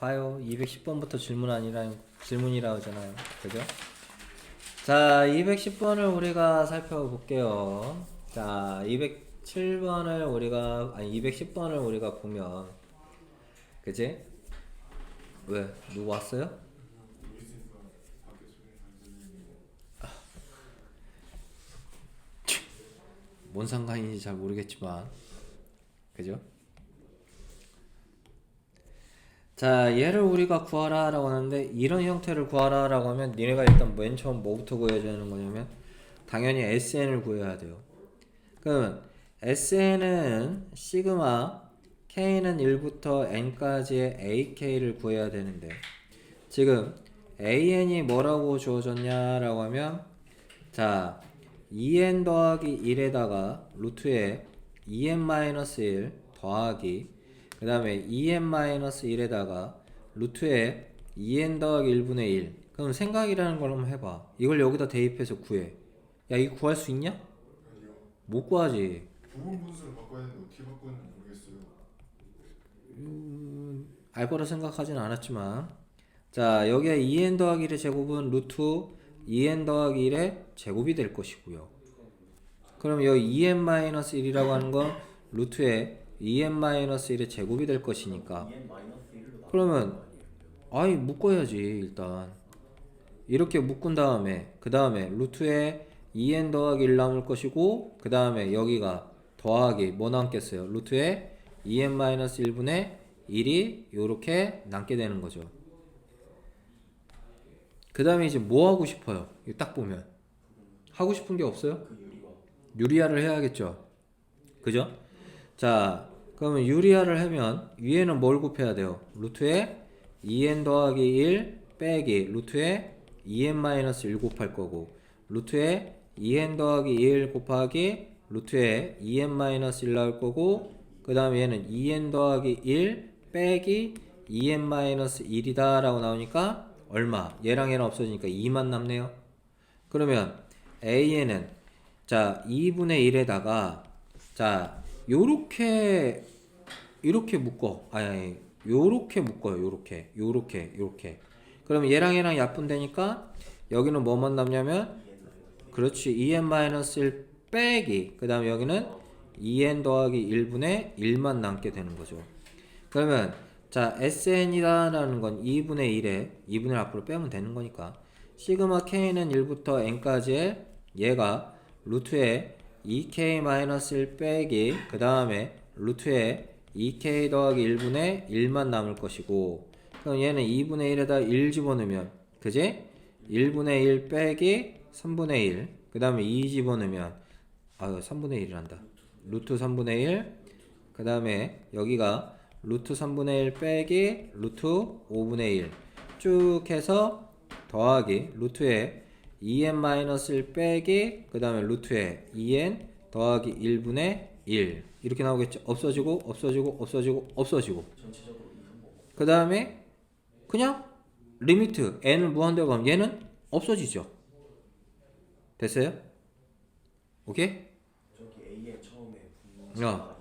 봐요. 210번부터 질문 아니라 질문이라 하잖아요. 그죠? 자, 210번을 우리가 살펴볼게요. 자, 207번을 우리가 아니 210번을 우리가 보면 그지? 왜? 누구 왔어요? 뭔 상관인지 잘 모르겠지만 그죠? 자 얘를 우리가 구하라 라고 하는데 이런 형태를 구하라 라고 하면 니네가 일단 맨 처음 뭐부터 구해야 되는 거냐면 당연히 SN을 구해야 돼요. 그러면 SN은 시그마 K는 1부터 N까지의 AK를 구해야 되는데 지금 AN이 뭐라고 주어졌냐 라고 하면 자 2n 더하기 1에다가 루트에 2n-1 더하기 그 다음에 2n-1에다가 루트에 2n 더하기 1분의 1 그럼 생각이라는 걸 한번 해봐 이걸 여기다 대입해서 구해 야 이거 구할 수 있냐? 아니요. 못 구하지 부분 분수를 바꿔야 되는데 어떻게 바꾸는지 모르겠어요. 알 거라 생각하진 않았지만 자 여기에 2n 더하기 1의 제곱은 루트 2n 더하기 1의 제곱이 될 것이고요 그럼 여기 2n-1이라고 하는 건 루트에 2n-1의 제곱이 될 것이니까. 그러면 아이 묶어야지 일단. 이렇게 묶은 다음에 그 다음에 루트에 2n 더하기 1 남을 것이고 그 다음에 여기가 더하기 뭐 남겠어요? 루트에 2n-1분의 1이 요렇게 남게 되는 거죠. 그 다음에 이제 뭐 하고 싶어요? 딱 보면. 하고 싶은 게 없어요? 유리화를 해야겠죠. 그죠? 자 그러면 유리화를 하면 위에는 뭘 곱해야 돼요? 루트에 2n 더하기 1 빼기 루트에 2n-1 곱할 거고 루트에 2n 더하기 1 곱하기 루트에 2n-1 나올 거고 그 다음에 얘는 2n 더하기 1 빼기 2n-1이다 라고 나오니까 얼마? 얘랑 얘는 없어지니까 2만 남네요 그러면 AN은 자 2분의 1에다가 자 요렇게 이렇게 묶어. 아니 요렇게 묶어요. 요렇게 요렇게 요렇게. 그러면 얘랑 얘랑 약분되니까 여기는 뭐만 남냐면 그렇지. 2n-1 빼기. 그 다음에 여기는 2n 더하기 1분의 1만 남게 되는 거죠. 그러면 자 SN이라는 건 2분의 1에 2분의 1 앞으로 빼면 되는 거니까. 시그마 K는 1부터 N까지의 얘가 루트에 2K-1 빼기 그 다음에 루트에 2K 더하기 1분의 1만 남을 것이고 그럼 얘는 2분의 1에다 1 집어넣으면 그지? 1분의 1 빼기 3분의 1 그 다음에 2 집어넣으면 아유 3분의 1이란다 루트 3분의 1 그 다음에 여기가 루트 3분의 1 빼기 루트 5분의 1 쭉 해서 더하기 루트에 2n-1 빼기 그 다음에 루트에 2n 더하기 1분의 1 이렇게 나오겠죠? 없어지고 없어지고 없어지고 없어지고. 그 다음에 그냥 리미트 n을 무한대로 가면 얘는 없어지죠. 됐어요? 오케이? 2였어요.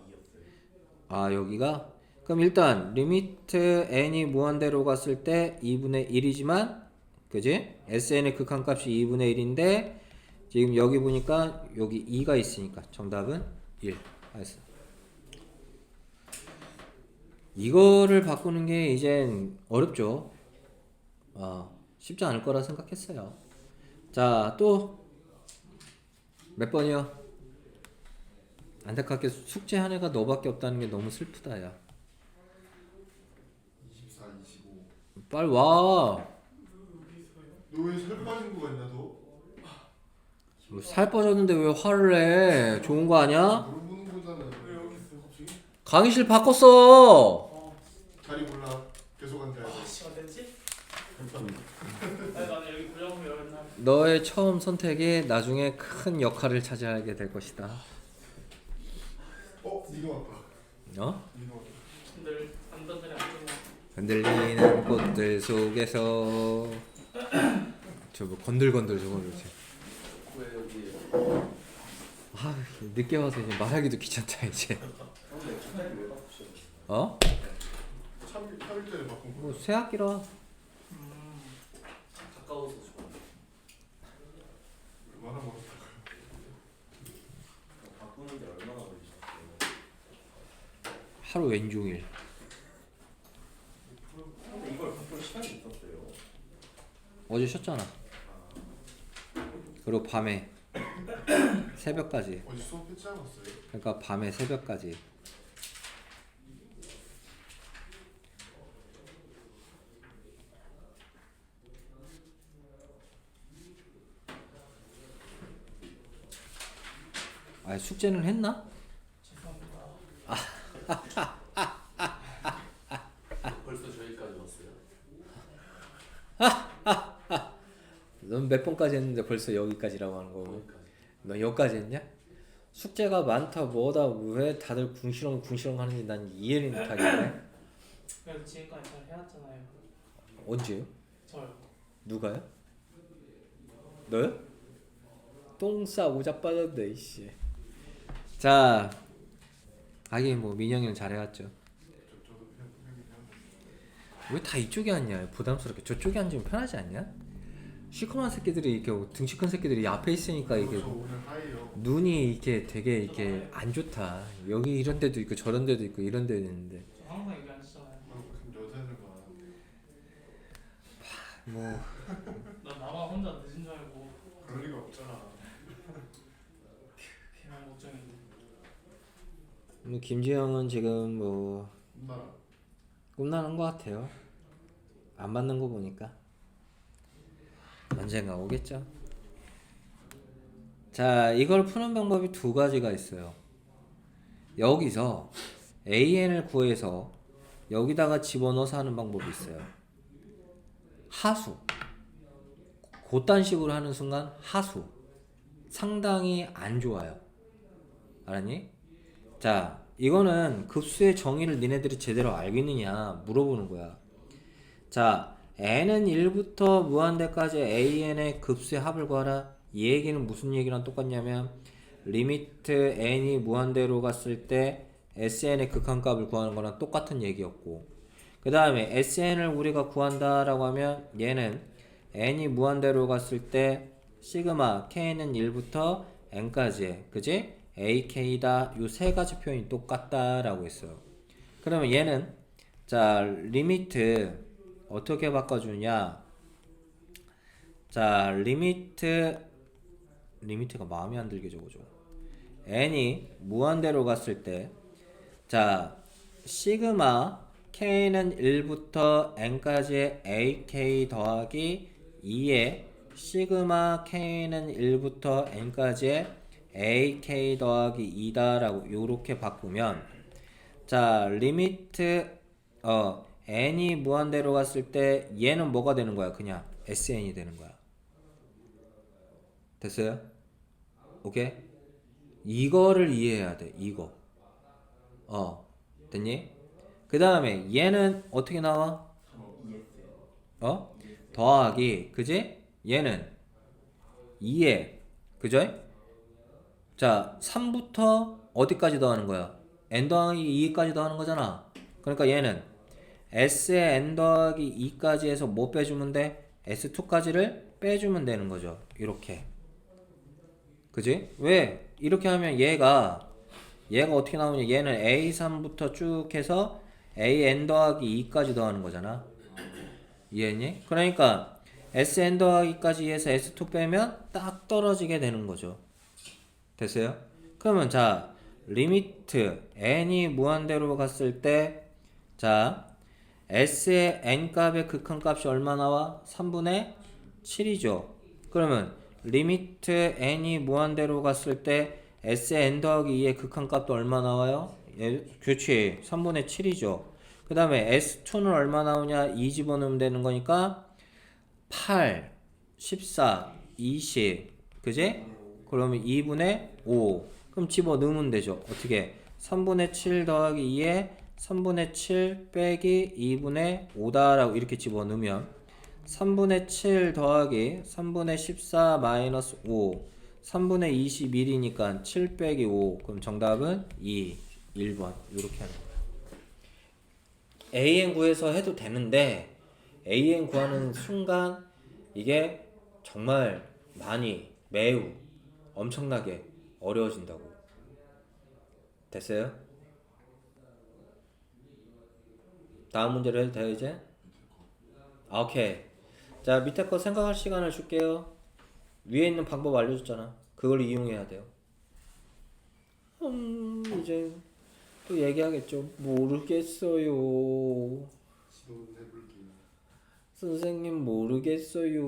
아 여기가? 그럼 일단 리미트 n이 무한대로 갔을 때 2분의 1이지만 그지? sn의 극한값이 2분의 1인데 지금 여기 보니까 여기 2가 있으니까 정답은 1 알았어 이거를 바꾸는 게 이젠 어렵죠 아 쉽지 않을 거라 생각했어요 자 또 몇 번이요? 안타깝게 숙제 한 애가 너밖에 없다는 게 너무 슬프다 야 24, 25. 빨리 와. 너왜 살 빠진 거 같냐 너? 뭐살 빠졌는데 왜 화를 내? 좋은 거 아니야? 물어보는 거잖아. 왜 여기 있어 갑자기? 강의실 바꿨어. 어, 자리 몰라. 계속 앉아야 돼. 아 시간 됐지? 아니 나는 여기 고정으로 열었나? 너의 처음 선택이 나중에 큰 역할을 차지하게 될 것이다. 어? 니가 왔다. 어? 니가 왔다. 안안 끝나. 흔들리는 꽃들 속에서 저 뭐 건들건들 저거 그렇지. 아 늦게 와서 이제 말하기도 귀찮다 이제. 어? 3일, 3일 전에 바꾼 뭐 걸리셨어요? 하루 왼종일 근데 이걸 바꿀 시간이 있었어요. 어제 쉬었잖아 그리고 밤에 새벽까지 어제 수업했지 않았어요? 그러니까 밤에 새벽까지 아 숙제는 했나? 죄송합니다. 벌 써 저기까지 왔어요. 넌 몇 번까지 했는데 벌써 여기까지라고 하는 거고 거기까지. 너 여기까지 했냐? 숙제가 많다 뭐다 왜 다들 궁시렁 궁시렁 하는지 난 이해를 못하겠네 그래도 지금까지 잘 해왔잖아요. 언제요? 저요. 누가요? 너요? 똥 싸고 자빠졌네 이씨 자 하긴 뭐 민영이는 잘해왔죠 왜 다 이쪽에 앉냐 부담스럽게 저쪽에 앉으면 편하지 않냐? 시커먼 새끼들이 이렇게 등치 큰 새끼들이 앞에 있으니까 이게 하이요. 눈이 이렇게 되게 이렇게 안 좋다 여기 이런 데도 있고 저런 데도 있고 이런 데도 있는데. 뭐 나 나만 혼자 늦은 줄 알고 그럴 리가 없잖아. 걔만 걱정인데. 뭐 김지영은 지금 뭐나 꿈나는 것 같아요. 안 맞는 거 보니까 언젠가 오겠죠. 자, 이걸 푸는 방법이 두 가지가 있어요. 여기서 AN을 구해서 여기다가 집어넣어서 하는 방법이 있어요. 하수. 그딴 식으로 하는 순간 하수. 상당히 안 좋아요. 알았니? 자, 이거는 급수의 정의를 니네들이 제대로 알겠느냐 물어보는 거야. 자, n은 1부터 무한대까지 an의 급수의 합을 구하라. 이 얘기는 무슨 얘기랑 똑같냐면 리미트 n이 무한대로 갔을 때 sn의 극한값을 구하는 거랑 똑같은 얘기였고 그 다음에 sn을 우리가 구한다 라고 하면 얘는 n이 무한대로 갔을 때 시그마 k는 1부터 n까지 그지? ak다 요 세 가지 표현이 똑같다 라고 했어요. 그러면 얘는 자 리미트 어떻게 바꿔주냐? 자 리미트 리미트가 마음에 안 들게 적어줘. n이 무한대로 갔을 때자 시그마 k는 1부터 n까지의 ak 더하기 2의 시그마 k는 1부터 n까지의 ak 더하기 2다라고 요렇게 바꾸면 자 리미트 어 n이 무한대로 갔을 때 얘는 뭐가 되는 거야 그냥 sn이 되는 거야 됐어요? 오케이? 이거를 이해해야 돼 이거 어 됐니? 그 다음에 얘는 어떻게 나와? 어? 더하기 그지? 얘는 2에 그죠? 자 3부터 어디까지 더하는 거야? n 더하기 2까지 더하는 거잖아 그러니까 얘는 s에 n 더하기 2까지 해서 뭐 빼주면 돼? s2까지를 빼주면 되는 거죠 이렇게 그지? 왜? 이렇게 하면 얘가 얘가 어떻게 나오냐 얘는 a3부터 쭉 해서 an 더하기 2까지 더하는 거잖아 이해했니? 그러니까 sn 더하기까지 해서 s2 빼면 딱 떨어지게 되는 거죠 됐어요? 그러면 자 리미트 n이 무한대로 갔을 때 자 s의 n 값의 극한값이 얼마 나와? 3분의 7이죠. 그러면 리미트 n이 무한대로 갔을 때 s의 n 더하기 2의 극한값도 얼마 나와요? 예, 그렇지. 3분의 7이죠. 그 다음에 s2는 얼마 나오냐? 2 집어넣으면 되는 거니까 8 14 20 그지? 그러면 2분의 5 그럼 집어넣으면 되죠. 어떻게? 3분의 7 더하기 2에 3분의 7 빼기 2분의 5다라고 이렇게 집어넣으면 3분의 7 더하기 3분의 14 마이너스 5 3분의 21이니까 7 빼기 5 그럼 정답은 2 1번. 이렇게 하는 거야. An 구해서 해도 되는데 an 구하는 순간 이게 정말 많이 매우 엄청나게 어려워진다고. 됐어요? 다음 문제를 해도 돼요 이제? 아, 오케이. 자 밑에 거 생각할 시간을 줄게요. 위에 있는 방법 알려줬잖아. 그걸 이용해야 돼요. 음 이제 또 얘기하겠죠. 모르겠어요. 선생님 모르겠어요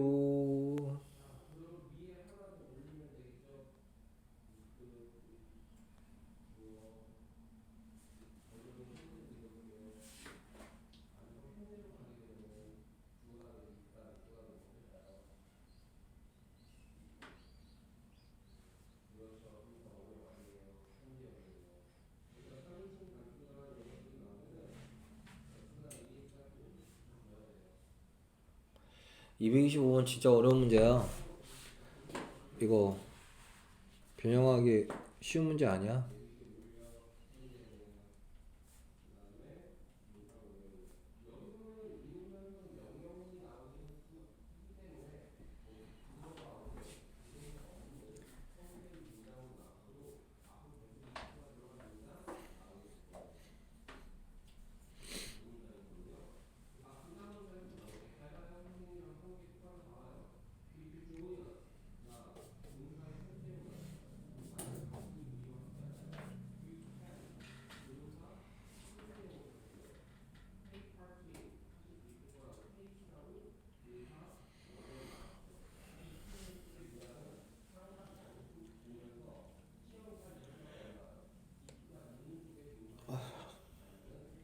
(225번) 진짜 어려운 문제야. 이거 변형하기 쉬운 문제 아니야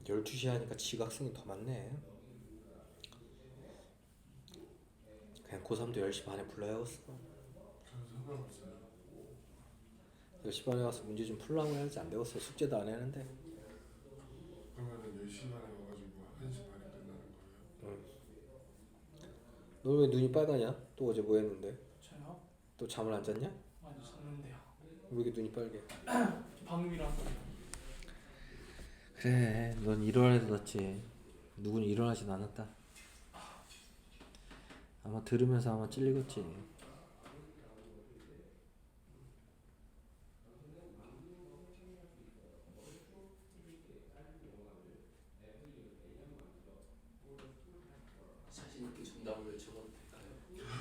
(12시) 하니까 지각생이 더 많네 그냥 고3도 10시 반에 불러야겠어 저는 상관없어요. 10시 반에 와서 문제 좀 풀라고 해야지 안 배웠어 숙제도 안 했는데 그러면은 10시 반에 와가지고 1시 반에 끝나는 거예요. 너왜 눈이 빨가냐 또 어제 뭐 했는데 저요? 또 잠을 안 잤냐 많이 잤는데요. 왜 이렇게 눈이 빨개 방금 일어났어요. 그래 넌 일어나야 잤지 누구는 일어나진 않았다 아마 들으면서 아마 찔리겠지?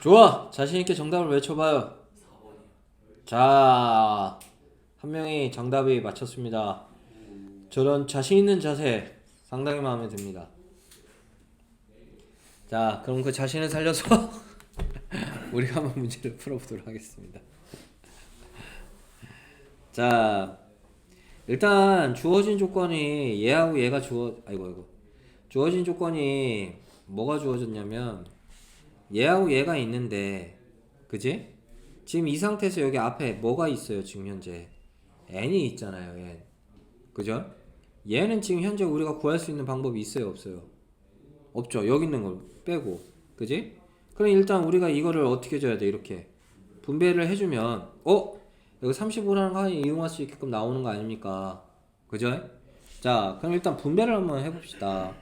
좋아 자신있게 정답을 외쳐봐요 4번이요. 자, 한 명이 정답이 맞췄습니다. 저런 자신 있는 자세 상당히 마음에 듭니다. 자, 그럼 그 자신을 살려서 우리가 한번 문제를 풀어보도록 하겠습니다. 자, 일단 주어진 조건이 얘하고 얘가 주어, 아이고 아이고, 주어진 조건이 뭐가 주어졌냐면 얘하고 얘가 있는데, 그지? 지금 이 상태에서 여기 앞에 뭐가 있어요 지금 현재 n이 있잖아요 n 그죠 얘는 지금 현재 우리가 구할 수 있는 방법이 있어요 없어요? 없죠. 여기 있는 걸 빼고. 그지? 그럼 일단 우리가 이거를 어떻게 줘야 돼 이렇게? 분배를 해주면 어? 여기 35라는 거 이용할 수 있게끔 나오는 거 아닙니까? 그죠? 자 그럼 일단 분배를 한번 해봅시다.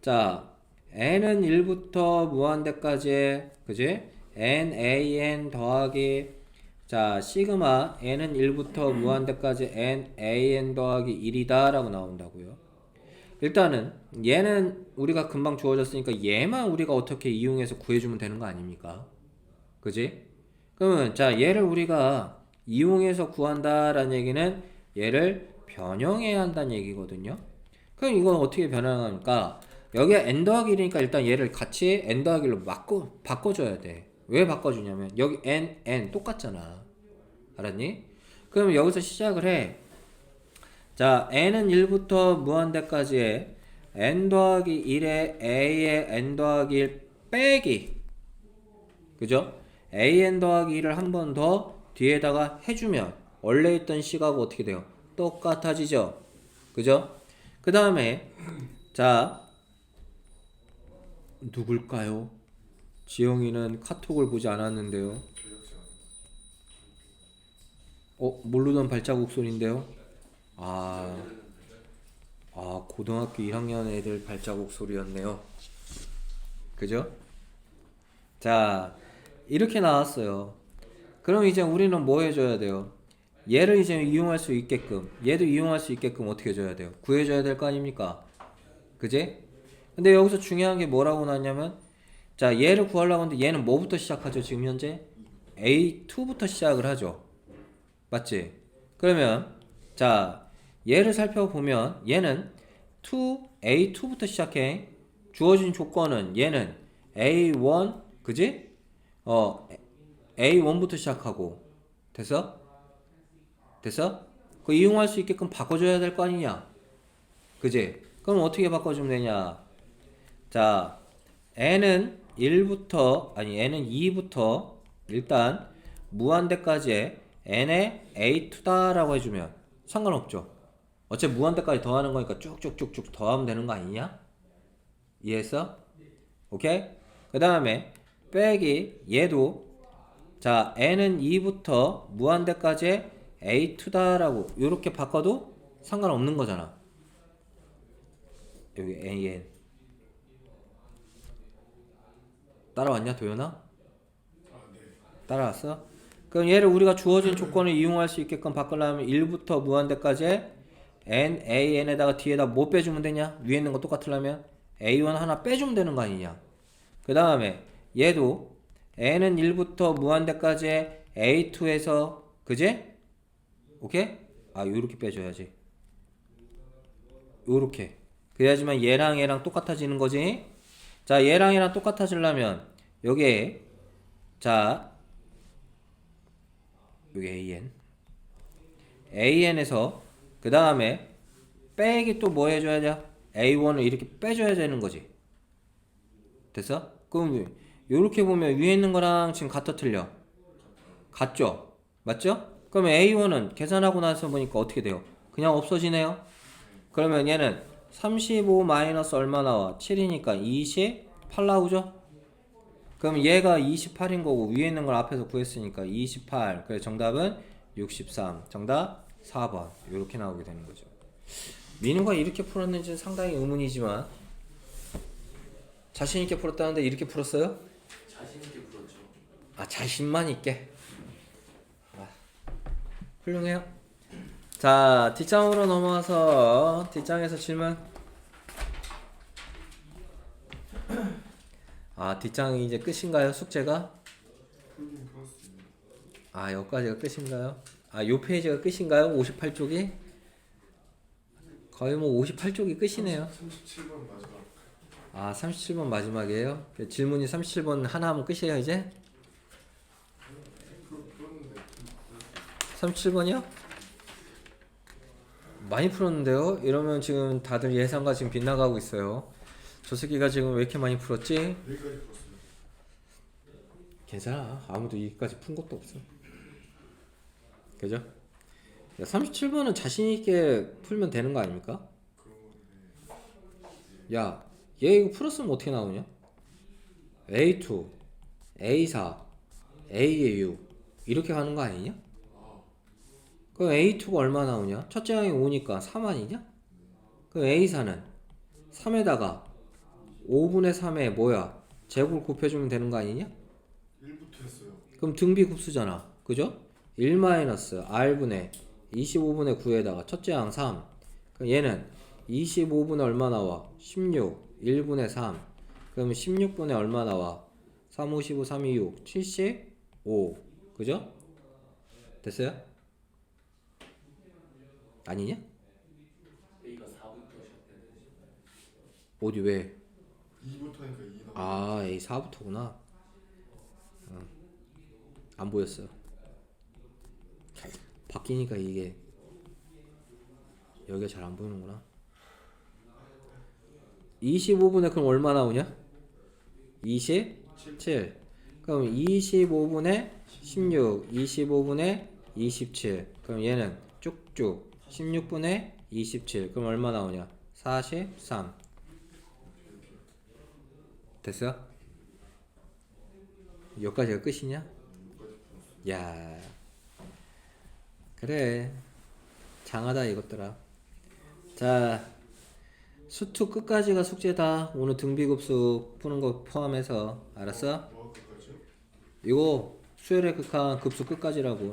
자 n은 1부터 무한대까지 그지? n a n 더하기 자 시그마 n은 1부터 무한대까지 n a n 더하기 1이다 라고 나온다고요. 일단은 얘는 우리가 금방 주어졌으니까 얘만 우리가 어떻게 이용해서 구해주면 되는 거 아닙니까? 그지? 그러면 자 얘를 우리가 이용해서 구한다 라는 얘기는 얘를 변형해야 한다는 얘기거든요. 그럼 이건 어떻게 변형합니까? 여기에 n 더하기 1이니까 일단 얘를 같이 n 더하기 1로 바꿔, 바꿔줘야 돼. 왜 바꿔주냐면 여기 n, n 똑같잖아. 알았니? 그럼 여기서 시작을 해. 자, n은 1부터 무한대까지의 n 더하기 1에 a의 n 더하기 1 빼기. 그죠? an 더하기 1을 한 번 더 뒤에다가 해주면 원래 있던 식하고 어떻게 돼요? 똑같아지죠? 그죠? 그 다음에 자 누굴까요? 지영이는 카톡을 보지 않았는데요. 어 모르던 발자국 소리인데요. 아, 아, 고등학교 1학년 애들 발자국 소리였네요. 그죠? 자, 이렇게 나왔어요. 그럼 이제 우리는 뭐 해줘야 돼요? 얘를 이제 이용할 수 있게끔, 얘도 이용할 수 있게끔 어떻게 해줘야 돼요? 구해줘야 될 거 아닙니까? 그지? 근데 여기서 중요한 게 뭐라고 나왔냐면, 자, 얘를 구하려고 하는데 얘는 뭐부터 시작하죠? 지금 현재? A2부터 시작을 하죠. 맞지? 그러면, 자, 얘를 살펴보면 얘는 2, A2부터 시작해. 주어진 조건은 얘는 A1, 그지? 어, A1부터 시작하고. 됐어? 됐어? 그 이용할 수 있게끔 바꿔줘야 될 거 아니냐? 그지? 그럼 어떻게 바꿔주면 되냐? 자, n은 1부터, 아니, n은 2부터 일단 무한대까지의 n의 a2다라고 해주면 상관없죠. 어차피 무한대까지 더하는 거니까 쭉쭉쭉쭉 더하면 되는 거 아니냐? 이해했어? 오케이? 그 다음에 빼기 얘도 자 n은 2부터 무한대까지 a2다라고 이렇게 바꿔도 상관없는 거잖아. 여기 an 따라왔냐 도연아? 따라왔어? 그럼 얘를 우리가 주어진 조건을 이용할 수 있게끔 바꾸려면 1부터 무한대까지 n, a, n에다가 뒤에다 뭐 빼주면 되냐? 위에 있는 거 똑같으려면 a1 하나 빼주면 되는 거 아니냐? 그 다음에 얘도 n은 1부터 무한대까지 a2에서 그제? 오케이? 아 요렇게 빼줘야지 요렇게 그래야지만 얘랑 얘랑 똑같아지는 거지 자 얘랑 얘랑 똑같아지려면 여기에 자 여기 an an에서 그 다음에 빼기 또 뭐 해줘야 돼? a1을 이렇게 빼줘야 되는 거지 됐어? 그럼 요렇게 보면 위에 있는 거랑 지금 같아 틀려 같죠? 맞죠? 그러면 a1은 계산하고 나서 보니까 어떻게 돼요? 그냥 없어지네요 그러면 얘는 35 마이너스 얼마 나와? 7이니까 28 나오죠? 그럼 얘가 28인 거고 위에 있는 걸 앞에서 구했으니까 28. 그래서 정답은 63. 정답 4번. 이렇게 나오게 되는 거죠. 민우가 이렇게 풀었는지는 상당히 의문이지만 자신 있게 풀었다는데 이렇게 풀었어요? 자신 있게 풀었죠. 아 자신만 있게. 아, 훌륭해요. 자 뒷장으로 넘어와서 뒷장에서 질문. 아 뒷장이 이제 끝인가요 숙제가? 아 여기까지가 끝인가요? 아 요 페이지가 끝인가요? 58쪽이? 거의 뭐 58쪽이 끝이네요. 37번 마지막. 아 37번 마지막이에요? 그 질문이 37번 하나 하면 끝이에요 이제? 풀, 풀었는데 37번이요? 많이 풀었는데요? 이러면 지금 다들 예상과 지금 빗나가고 있어요. 저 새끼가 지금 왜 이렇게 많이 풀었지? 괜찮아. 아무도 여기까지 푼 것도 없어. 그죠? 37번은 자신있게 풀면 되는 거 아닙니까? 야, 얘 이거 풀었으면 어떻게 나오냐? A2, A4, AAU 이렇게 가는 거 아니냐? 그럼 A2가 얼마 나오냐? 첫째 항이 5니까 3 아니냐? 그럼 A4는 3에다가 5분의 3에 뭐야? 제곱을 곱해주면 되는 거 아니냐? 1부터 했어요. 그럼 등비 곱수잖아. 그죠? 1 마이너스 R분의 25분의 9에다가 첫째 항 3. 그럼 얘는 25분의 얼마 나와? 16. 1분의 3. 그러면 16분의 얼마 나와? 3, 5, 15, 3, 2, 6. 75. 그죠? 됐어요? 아니냐? A가 4부터 시작되는 어디 왜? 2부터 하니까 2 나와. 아, A 4부터구나. 안 보였어요. 바뀌니까 이게 여기가 잘 안 보이는구나. 25분에 그럼 얼마 나오냐? 27. 그럼 25분에 16, 25분에 27. 그럼 얘는 쭉쭉 16분에 27. 그럼 얼마 나오냐? 43. 됐어? 여기까지가 끝이냐? 야 그래 장하다 이것들아 자 수투 끝까지가 숙제다. 오늘 등비급수 푸는 거 포함해서 알았어? 이거 수열의 극한 급수 끝까지라고.